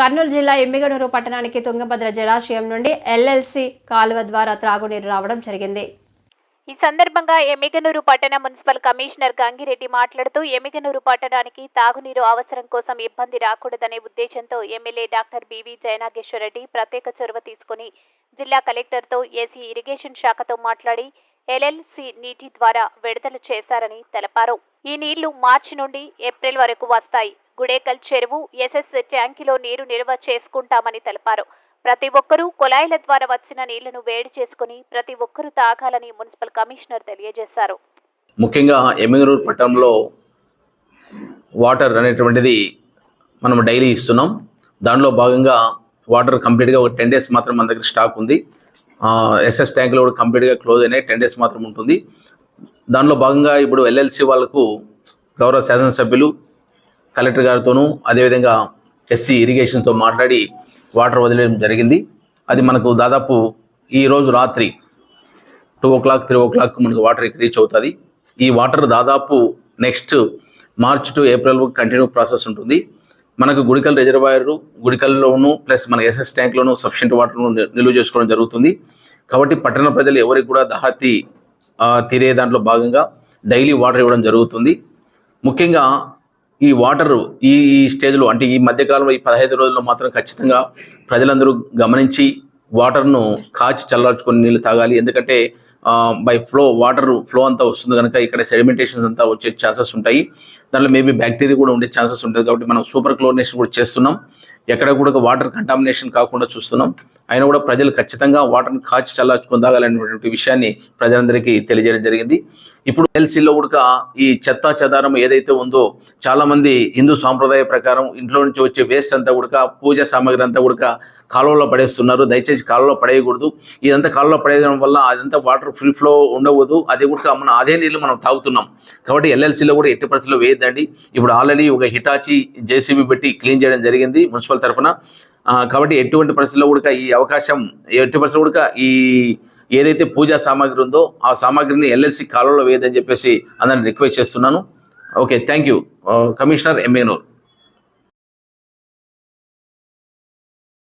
కర్నూలు జిల్లా ఎమ్మిగనూరు పట్టణానికి తుంగభద్ర జలాశయం నుండి ఎల్ఎల్సి కాలువ ద్వారా త్రాగునీరు రావడం జరిగింది. ఈ సందర్భంగా ఎమ్మిగనూరు పట్టణ మున్సిపల్ కమిషనర్ గంగిరెడ్డి మాట్లాడుతూ ఎమ్మిగనూరు పట్టణానికి తాగునీరు అవసరం కోసం ఇబ్బంది రాకూడదనే ఉద్దేశంతో ఎమ్మెల్యే డాక్టర్ బివి జయనాగేశ్వరరెడ్డి ప్రత్యేక చొరవ తీసుకుని జిల్లా కలెక్టర్తో ఏసీ ఇరిగేషన్ శాఖతో మాట్లాడి ఎల్ఎల్సి నీటి ద్వారా విడుదల చేశారని తెలిపారు. ఈ నీళ్ళు మార్చి నుండి ఏప్రిల్ వరకు వస్తాయి. గుడేకల్ చెరువు ఎస్ఎస్ ట్యాంకిలో నీరు నిల్వ చేసుకుంటామని తెలిపారు. ప్రతి ఒక్కరూ కుళాయిల ద్వారా వచ్చిన నీళ్ళను వేడి చేసుకుని ప్రతి ఒక్కరూ తాగాలని మున్సిపల్ కమిషనర్ తెలియజేశారు. ముఖ్యంగా ఎమ్మిగనూరు పట్టణంలో వాటర్ అనేటువంటిది మనం డైలీ ఇస్తున్నాం. దానిలో భాగంగా వాటర్ కంప్లీట్గా ఒక టెన్ డేస్ మాత్రం మన దగ్గర స్టాక్ ఉంది. ఎస్ఎస్ ట్యాంకులో కూడా కంప్లీట్గా క్లోజ్ అయినాయి. టెన్ డేస్ మాత్రం ఉంటుంది. దానిలో భాగంగా ఇప్పుడు ఎల్ఎల్సి వాళ్ళకు గౌరవ శాసనసభ్యులు కలెక్టర్ గారితోనూ అదేవిధంగా ఎస్సీ ఇరిగేషన్తో మాట్లాడి వాటర్ వదిలేయడం జరిగింది. అది మనకు దాదాపు ఈరోజు రాత్రి two o'clock three o'clock మనకు వాటర్ రీచ్ అవుతుంది. ఈ వాటర్ దాదాపు next March to April continue process ఉంటుంది. మనకు గుడికల్ రిజర్వాయర్ గుడికల్లోను ప్లస్ మన ఎస్ఎస్ ట్యాంక్లోను సఫిషియంట్ వాటర్ను నిల్వ చేసుకోవడం జరుగుతుంది. కాబట్టి పట్టణ ప్రజలు ఎవరికి కూడా దహాతి తీరే దాంట్లో భాగంగా డైలీ వాటర్ ఇవ్వడం జరుగుతుంది. ముఖ్యంగా ఈ వాటర్ ఈ ఈ స్టేజ్లో అంటే ఈ మధ్యకాలంలో ఈ పదహైదు రోజుల్లో మాత్రం ఖచ్చితంగా ప్రజలందరూ గమనించి వాటర్ను కాచి చల్లార్చుకొని నీళ్ళు తాగాలి. ఎందుకంటే బై ఫ్లో వాటర్ ఫ్లో అంతా వస్తుంది కనుక ఇక్కడ సెడిమెంటేషన్స్ అంతా వచ్చే ఛాన్సెస్ ఉంటాయి. దాంట్లో మేబీ బ్యాక్టీరియా కూడా ఉండే ఛాన్సెస్ ఉంటుంది కాబట్టి మనం సూపర్ క్లోరినేషన్ కూడా చేస్తున్నాం. ఎక్కడ కూడా వాటర్ కంటామినేషన్ కాకుండా చూస్తున్నాం. అయినా కూడా ప్రజలు ఖచ్చితంగా వాటర్ని కాచి చల్లార్చుకొని తాగాలనేటువంటి విషయాన్ని ప్రజలందరికీ తెలియజేయడం జరిగింది. ఇప్పుడు ఎల్సీలో కూడా ఈ చెత్త చెదారం ఏదైతే ఉందో చాలా మంది హిందూ సాంప్రదాయ ప్రకారం ఇంట్లో నుంచి వచ్చే వేస్ట్ అంతా కూడా పూజ సామాగ్రి అంతా కూడా కాలువలో పడేస్తున్నారు. దయచేసి కాలువలో పడేయకూడదు. ఇదంతా కాలువలో పడేయడం వల్ల అదంతా వాటర్ ఫ్రీ ఫ్లో ఉండవద్దు అది కూడా మనం అదే నీళ్ళు మనం తాగుతున్నాం. కాబట్టి ఎల్ఎల్సీలో కూడా ఎట్టి పరిస్థితుల్లో వేయద్దండి. ఇప్పుడు ఆల్రెడీ ఒక హిటాచి జేసీబీ పెట్టి క్లీన్ చేయడం జరిగింది మున్సిపల్ తరఫున. కాబట్టి ఎటువంటి పరిస్థితుల్లో కూడా ఈ అవకాశం ఎటువంటి పరిస్థితుల్లో కూడా ఈ ఏదైతే పూజా సామాగ్రి ఉందో ఆ సామాగ్రిని ఎల్ఎల్సి కాలంలో వేయదని చెప్పేసి అందరిని రిక్వెస్ట్ చేస్తున్నాను. Okay thank you. Commissioner M A Noor